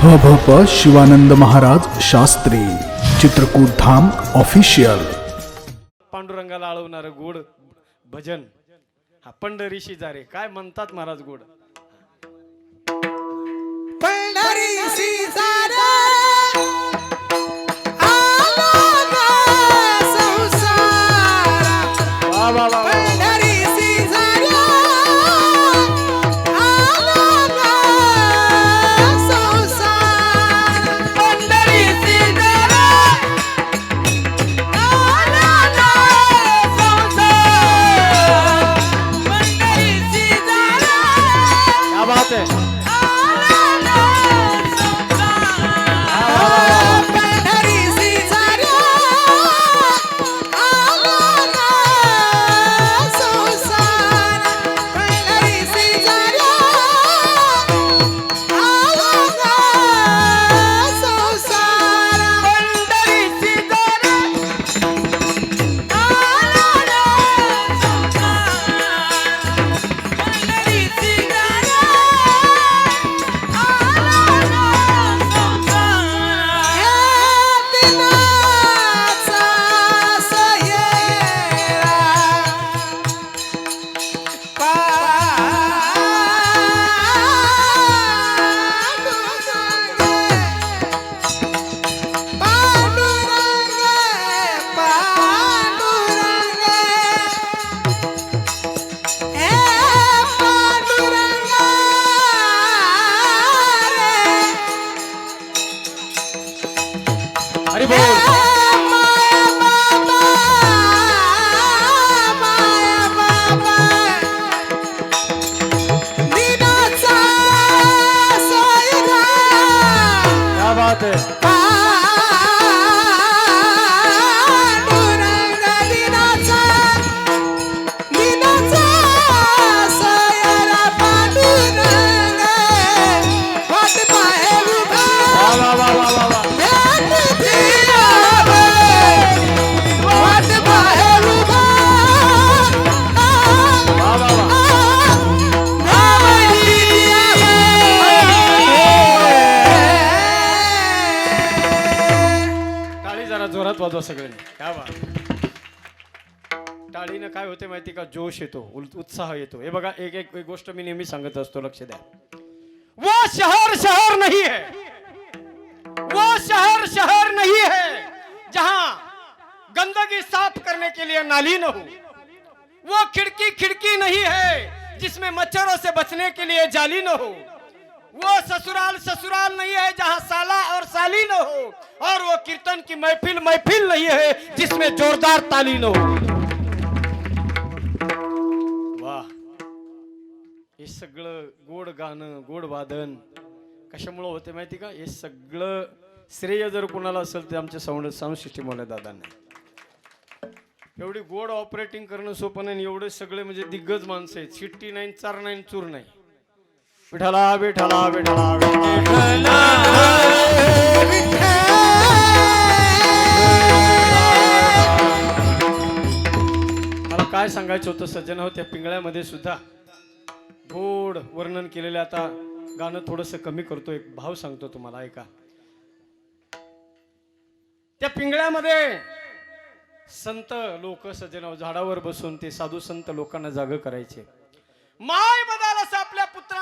ह भ प शिवानंद महाराज शास्त्री चित्रकूट धाम ऑफिशियल पांडुरंगाला आळवणारं गोड भजन. हा पंढरीशी जारे काय म्हणतात महाराज गोड? वा वा वा. वाजवा सगळ्यांनी. टाळीनं काय होते माहिती का? जोश येतो उत्साह येतो. हे बघा, एक एक एक गोष्ट मी नेहमी सांगत असतो, लक्ष द्या. वो शहर शहर नहीं है वो शहर शहर नहीं है जहाँ गंदगी साफ़ करने के लिए नाली न हो, वो खिड़की खिड़की नहीं है जिसमें मच्छरों से बचने के लिए जाली न हो वो ससुराल ससुराल नहीं है जहाँ साला और साली न हो और वो कीर्तन की महफिल महफिल नहीं है जिसमें जोरदार ताली न हो। वाह हे सगळं गोड गाणं गोड वादन कशामुळं होते माहिती का? हे सगळं श्रेय जर कोणाला असेल तर आमच्या साऊंड साऊंड सिस्टीमवाल्या दादांना. एवढी गोड ऑपरेटिंग करणं सोपं नाही आणि एवढे सगळे म्हणजे दिग्गज माणसं आहेत. शिट्टी नाही चार नाही चूर नाही. विठाला विठाला विठला विठला मला काय सांगायचं होतं सज्जन हो त्या पिंगळ्यामध्ये सुद्धा गोड वर्णन केलेलं आता गाणं थोडस कमी करतो एक भाव सांगतो तुम्हाला ऐका. त्या पिंगळ्यामध्ये संत लोक सज्जन हो, झाडावर बसून ते साधू संत लोकांना जाग करायचे. माय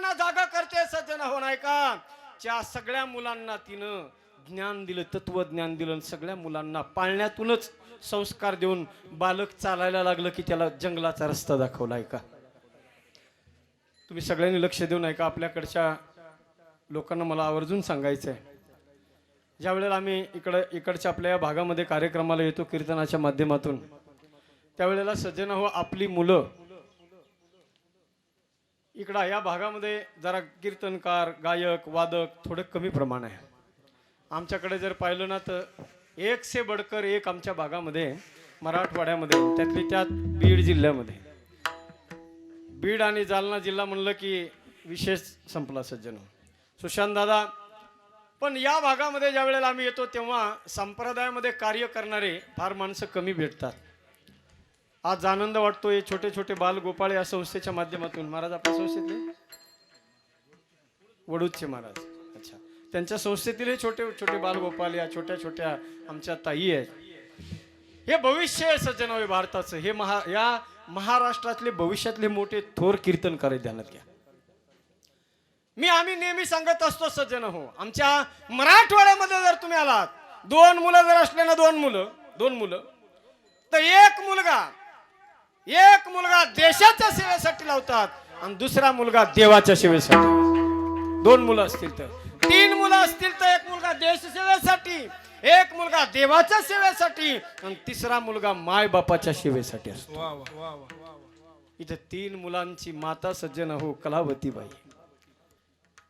मुलांना जागा करते सज्जन हो नाही का? त्या सगळ्या मुलांना तिनं ज्ञान दिलं तत्वज्ञान दिलं आणि सगळ्या मुलांना पाळण्यातूनच संस्कार देऊन बालक चालायला लागलं की त्याला जंगलाचा रस्ता दाखवला का? तुम्ही सगळ्यांनी लक्ष देऊन ऐका आपल्याकडच्या लोकांना मला आवर्जून सांगायचं आहे ज्या वेळेला आम्ही इकडं इकडच्या आपल्या या भागामध्ये कार्यक्रमाला येतो कीर्तनाच्या माध्यमातून त्यावेळेला सज्जन हो आपली मुलं इकडं या भागामध्ये जरा कीर्तनकार गायक वादक थोडं कमी प्रमाण आहे. आमच्याकडे जर पाहिलं ना तर एक से बडकर एक आमच्या भागामध्ये मराठवाड्यामध्ये त्यातली त्यात बीड जिल्ह्यामध्ये. बीड आणि जालना जिल्हा म्हणलं की विशेष संपला सज्जन. सुशांत दादा पण या भागामध्ये ज्या वेळेला आम्ही येतो तेव्हा संप्रदायामध्ये कार्य करणारे फार माणसं कमी भेटतात. आज आनंद वाटतोय छोटे छोटे बाल गोपाळे या संस्थेच्या माध्यमातून. महाराज आपल्या संस्थेतले? वडूदचे महाराज. अच्छा. त्यांच्या संस्थेतील हे छोटे छोटे बालगोपाल या छोट्या छोट्या आमच्या ताई आहेत. हे भविष्य आहे सज्जन होय भारताचं. हे महा या महाराष्ट्रातले भविष्यातले मोठे थोर कीर्तन करे ध्यानात घ्या. मी आम्ही नेहमी सांगत असतो सज्जन हो आमच्या मराठवाड्यामध्ये जर तुम्ही आलात दोन मुलं जर असले ना दोन मुलं दोन मुलं तर एक मुलगा एक मुलगा देशाच्या सेवेसाठी लावतात आणि दुसरा मुलगा देवाच्या सेवेसाठी दोन मुलं असतील तर. तीन मुलं असतील तर एक मुलगा देश सेवेसाठी एक मुलगा देवाच्या सेवेसाठी आणि तिसरा मुलगा माय बापाच्या सेवेसाठी असतो. इथे तीन मुलांची माता सज्जन हो कलावतीबाई.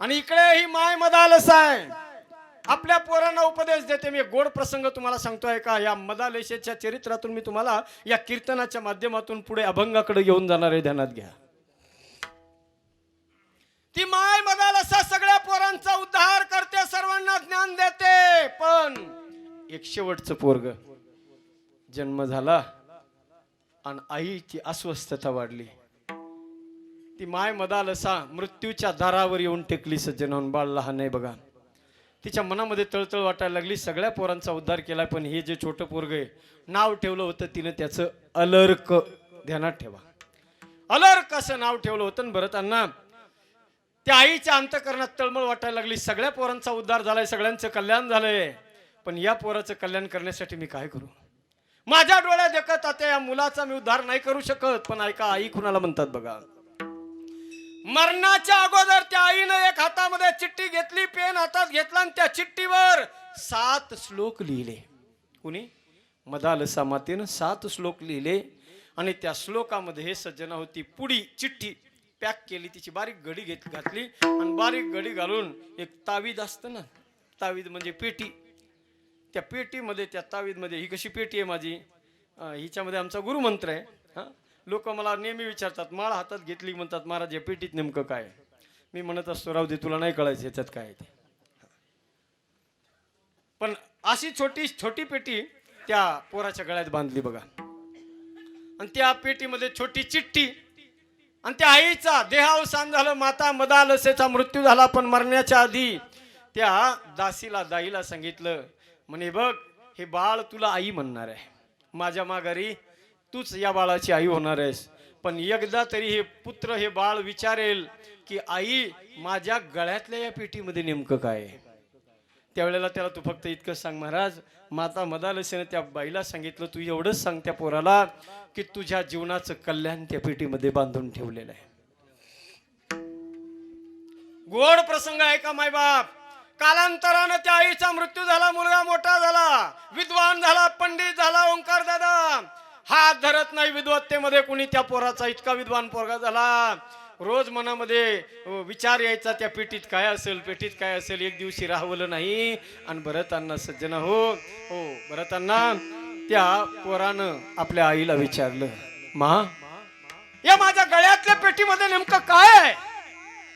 आणि इकडे ही माय मदालस आहे. आपल्या पोरांना उपदेश देते. मी गोड प्रसंग तुम्हाला सांगतोय का या मदालेशेच्या चरित्रातून मी तुम्हाला या कीर्तनाच्या माध्यमातून पुढे अभंगाकडे घेऊन जाणार आहे. ध्यानात घ्या. ती माय मदालसा सगळ्या पोरांचा उद्धार करते सर्वांना ज्ञान देते. पण एक शेवटचं पोरग जन्म झाला आणि आईची अस्वस्थता वाढली. ती माय मदालसा मृत्यूच्या दारावर येऊन टेकली. सज्जन होऊन बाळ लहान आहे बघा. तिच्या मनामध्ये तळतळ वाटायला लागली. सगळ्या पोरांचा उद्धार केला पण हे जे छोटं पोरग आहे नाव ठेवलं होतं तिनं त्याचं अलर्क ध्यानात ठेवा. अलर्क असं नाव ठेवलं होतं भरतांना त्या आईच्या अंतकरणात तळमळ वाटायला लागली. सगळ्या पोरांचा उद्धार झालाय सगळ्यांचं कल्याण झालंय. पण या पोराचं कल्याण करण्यासाठी मी काय करू? माझ्या डोळ्यात देखत आता या मुलाचा मी उद्धार नाही करू शकत. पण ऐका आई कुणाला म्हणतात बघा? मरणाच्या अगोदर त्या आईनं एक हातामध्ये चिठ्ठी घेतली पेन हातात घेतला आणि त्या चिठ्ठीवर सात श्लोक लिहिले. कुणी? मदालसा मातेनं सात श्लोक लिहिले आणि त्या श्लोकामध्ये हे सज्जना होती पुडी चिठ्ठी पॅक केली तिची बारीक घडी घेत घातली आणि बारीक घडी घालून एक तावीद असतं ना तावीद म्हणजे पेटी. त्या पेटीमध्ये त्या तावीदमध्ये ही कशी पेटी आहे माझी? हिच्यामध्ये आमचा गुरुमंत्र आहे हां? लोक मला नेहमी विचारतात माळ हातात घेतली म्हणतात महाराज या पेटीत नेमकं काय मी म्हणत असतो राहू दे तुला नाही कळायचं याच्यात काय आहे ते. पण अशी छोटी छोटी पेटी त्या पोराच्या गळ्यात बांधली बघा. आणि त्या पेटीमध्ये छोटी चिठ्ठी. आणि त्या आईचा देहावसान झालं माता मदालसेचा मृत्यू झाला पण मरण्याच्या आधी त्या दासीला दाईला सांगितलं म्हणे बघ हे बाळ तुला आई म्हणणार आहे. माझ्या माघारी तूच या बाळाची आई होणार आहेस. पण एकदा तरी हे पुत्र हे बाळ विचारेल की आई माझ्या गळ्यातल्या या पेटीमध्ये नेमकं काय आहे? त्यावेळेला त्याला तू फक्त इतकं सांग महाराज. माता मदालसेने त्या बाईला सांगितलं तू एवढंच सांग त्या पोराला की तुझ्या जीवनाचं कल्याण त्या पेटीमध्ये बांधून ठेवलेलं आहे. गोड प्रसंग आहे का मायबाप कालांतरानं त्या आईचा मृत्यू झाला मुलगा मोठा झाला विद्वान झाला पंडित झाला ओंकार दादा. हात धरत नाही विद्वत्तेमध्ये कुणी त्या पोराचा. इतका विद्वान पोरगा झाला. रोज मनामध्ये विचार यायचा त्या पेटीत काय असेल पेटीत काय असेल एक दिवशी राहवलं नाही आणि भरतांना सज्जन हो. हो भरतांना त्या पोरानं आपल्या आईला विचारलं मा या माझ्या गळ्यातल्या पेटीमध्ये नेमकं काय आहे?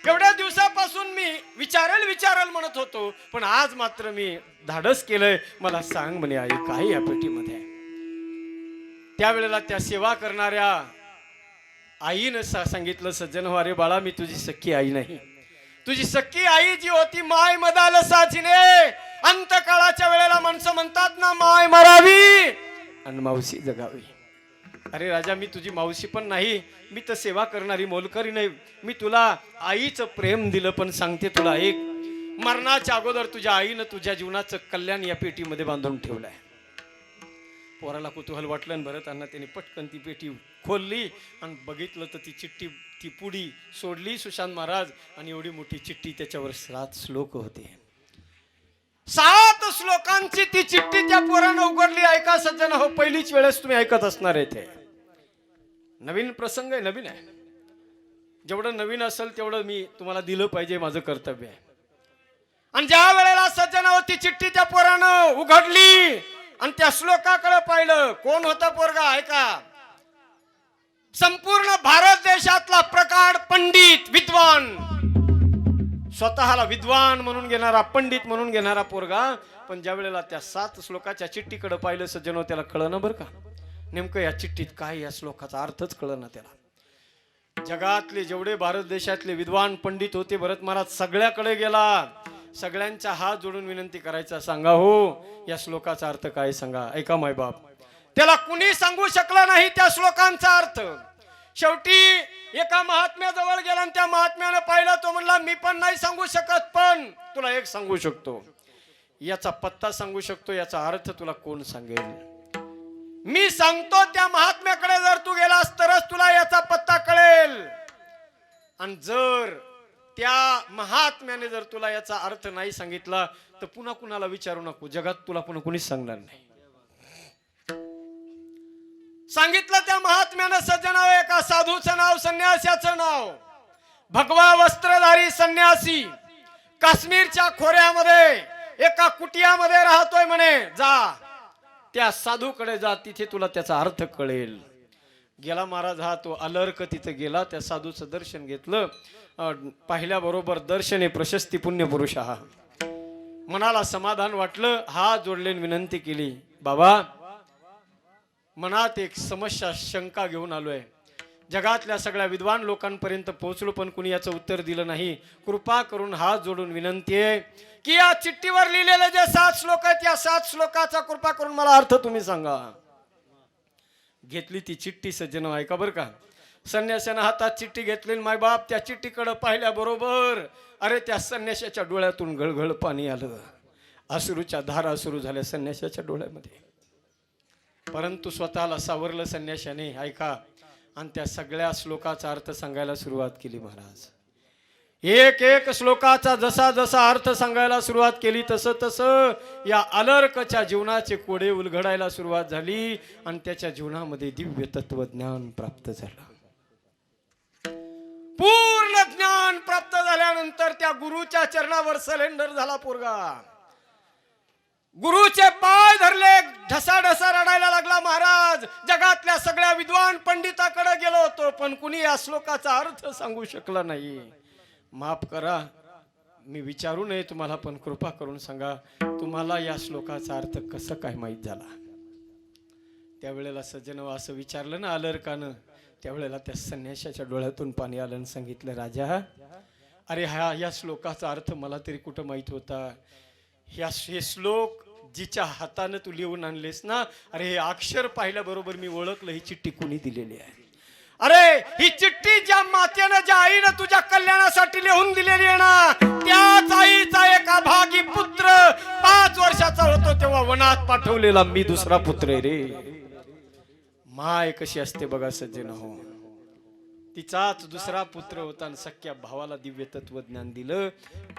एवढ्या दिवसापासून मी विचारेल विचारेल म्हणत होतो पण आज मात्र मी धाडस केलंय. मला सांग म्हणे आई काय या पेटीमध्ये त्यावेळेला त्या सेवा करणाऱ्या आईनं सा- सांगितलं सज्जन हो अरे बाळा मी तुझी सख्खी आई नाही. तुझी सख्खी आई जी होती माय मदाल साचिने अंतकाळाच्या वेळेला माणसं म्हणतात ना माय मरावी. आणि मावशी जगावी. अरे राजा मी तुझी मावशी पण नाही. मी तर सेवा करणारी मोलकरी नाही. मी तुला आईचं प्रेम दिलं पण सांगते तुला एक. मरणाच्या अगोदर तुझ्या आईनं तुझ्या जीवनाचं कल्याण या पेटीमध्ये बांधून ठेवलं आहे पोराला कुतूहल वाटलं आणि बरं त्यांना त्याने पटकन ती पेटी खोलली आणि बघितलं तर ती चिठ्ठी ती पुडी सोडली सुशांत महाराज आणि एवढी मोठी चिठ्ठी त्याच्यावर सात श्लोक होते. सात श्लोकांची ती चिठ्ठी त्या पोरानं उघडली. ऐका सज्जन हो पहिलीच वेळेस तुम्ही ऐकत असणार आहे ते नवीन प्रसंग आहे नवीन आहे. जेवढं नवीन असेल तेवढं मी तुम्हाला दिलं पाहिजे माझं कर्तव्य आहे. आणि ज्या वेळेला सज्जन हो ती चिठ्ठी त्या पोरानं उघडली आणि त्या श्लोकाकडे पाहिलं कोण होता पोरगा? ऐका. संपूर्ण भारत देशातला प्रकाड पंडित विद्वान. स्वतःला विद्वान म्हणून घेणारा पंडित म्हणून घेणारा पोरगा पण ज्या वेळेला त्या सात श्लोकाच्या चिठ्ठीकडे पाहिलं सज्जनो त्याला कळलं बरं का? नेमकं या चिठ्ठीत काय या श्लोकाचा अर्थच कळना त्याला. जगातले जेवढे भारत देशातले विद्वान पंडित होते भरत महाराज सगळ्याकडे गेला. सगळ्यांचा हात जोडून विनंती करायचा सांगा हो या श्लोकाचा अर्थ काय सांगा? ऐका मायबाप त्याला कुणी सांगू शकलं नाही त्या श्लोकांचा अर्थ. शेवटी एका महात्म्याजवळ गेला आणि त्या महात्म्यानं पाहिलं तो म्हणला मी पण नाही सांगू शकत पण तुला एक सांगू शकतो. याचा पत्ता सांगू शकतो याचा अर्थ तुला कोण सांगेल? मी सांगतो त्या महात्म्याकडे जर तू गेलास तरच तुला याचा पत्ता कळेल. आणि जर त्या महात्म्याने जर तुला याचा अर्थ नाही सांगितला तर पुन्हा कुणाला विचारू नको? जगात तुला पुन्हा कुणीच सांगणार नाही. सांगितलं त्या महात्म्यानं सज्जनाव एका साधूचं नाव संन्यासाचं नाव. भगवा वस्त्रधारी संन्यासी काश्मीरच्या खोऱ्यामध्ये एका कुटियामध्ये राहतोय म्हणे. जा त्या साधूकडे जा तिथे तुला त्याचा अर्थ कळेल. गेला महाराज हा तो अलर्क तिथे गेला त्या साधूचं दर्शन घेतलं. पाहिल्याबरोबर दर्शने प्रशस्ती पुण्य पुरुष हा मनाला समाधान वाटलं हा जोडलेन विनंती केली बाबा मनात एक समस्या शंका घेऊन आलोय. जगातल्या सगळ्या विद्वान लोकांपर्यंत पोहोचलो पण कुणी याचं उत्तर दिलं नाही. कृपा करून हात जोडून विनंती आहे की या चिठ्ठीवर लिहिलेले जे सात श्लोक आहेत या सात श्लोकाचा कृपा करून मला अर्थ तुम्ही सांगा. घेतली ती चिठ्ठी सज्जन ऐका बरं का? संन्याशानं हातात चिठ्ठी घेतली माय बाप त्या चिठ्ठीकडं पाहिल्याबरोबर अरे त्या संन्याशाच्या डोळ्यातून गळगळ पाणी आलं. असुरूच्या धारा सुरू झाल्या संन्याशाच्या डोळ्यामध्ये. परंतु स्वतःला सावरलं संन्याशाने ऐका आणि त्या सगळ्या श्लोकाचा अर्थ सांगायला सुरुवात केली महाराज. एक एक श्लोकाचा जसा जसा अर्थ सांगायला सुरुवात केली तसं तसं या अलर्कच्या जीवनाचे कोडे उलगडायला सुरुवात झाली आणि त्याच्या जीवनामध्ये दिव्य तत्वज्ञान प्राप्त झालं. झाल्यानंतर त्या गुरुच्या चरणावर सलेंडर झाला पोरगा. गुरुचे पाय धरले ढसा ढसा रडायला लागला महाराज. जगातल्या सगळ्या विद्वान पंडिताकडे गेलो होतो पण कुणी या श्लोकाचा अर्थ सांगू शकला नाही. माफ करा मी विचारू नये तुम्हाला पण कृपा करून सांगा तुम्हाला या श्लोकाचा अर्थ कसं काय माहीत झाला? त्यावेळेला सज्जन असं विचारलं ना अलर्कानं त्यावेळेला त्या संन्याशाच्या डोळ्यातून पाणी आलं सांगितलं राजा अरे हा या श्लोकाचा अर्थ मला तरी कुठं माहीत होता? ह्या हे श्लोक जिच्या हातानं तू लिहून आणलेस ना अरे हे अक्षर पाहिल्याबरोबर मी ओळखलं ही चिठ्ठी कुणी दिलेली आहे? अरे ही चिठ्ठी ज्या मातेनं ज्या आईनं तुझ्या कल्याणासाठी लिहून दिलेली आहे ना त्याच आईचा एक अभागी पुत्र पाच वर्षाचा होतो तेव्हा वनात पाठवलेला मी दुसरा पुत्र आहे रे. माय कशी असते बघा सज्जन हो. तिचाच दुसरा पुत्र होता आणि सख्या भावाला दिव्य तत्वज्ञान दिलं.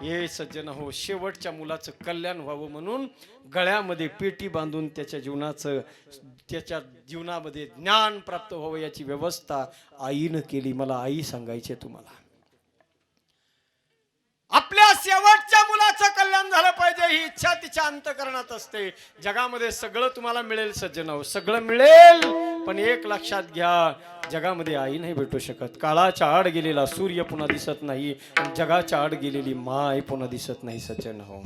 हे सज्जन हो शेवटच्या मुलाचं कल्याण व्हावं म्हणून गळ्यामध्ये पेटी बांधून त्याच्या जीवनाचं त्याच्या जीवनामध्ये ज्ञान प्राप्त व्हावं याची व्यवस्था आईनं केली. मला आई सांगायची आहे तुम्हाला. आपल्या शेवटच्या मुलाचं कल्याण झालं पाहिजे ही इच्छा तिच्या अंतकरणात असते. जगामध्ये सगळं तुम्हाला मिळेल सज्जन हो सगळं मिळेल. पण एक लक्षात घ्या जगामध्ये आई नाही भेटू शकत. काळाच्या आड गेलेला सूर्य पुन्हा दिसत नाही. आणि जगाच्या आड गेलेली माय पुन्हा दिसत नाही सचन हो.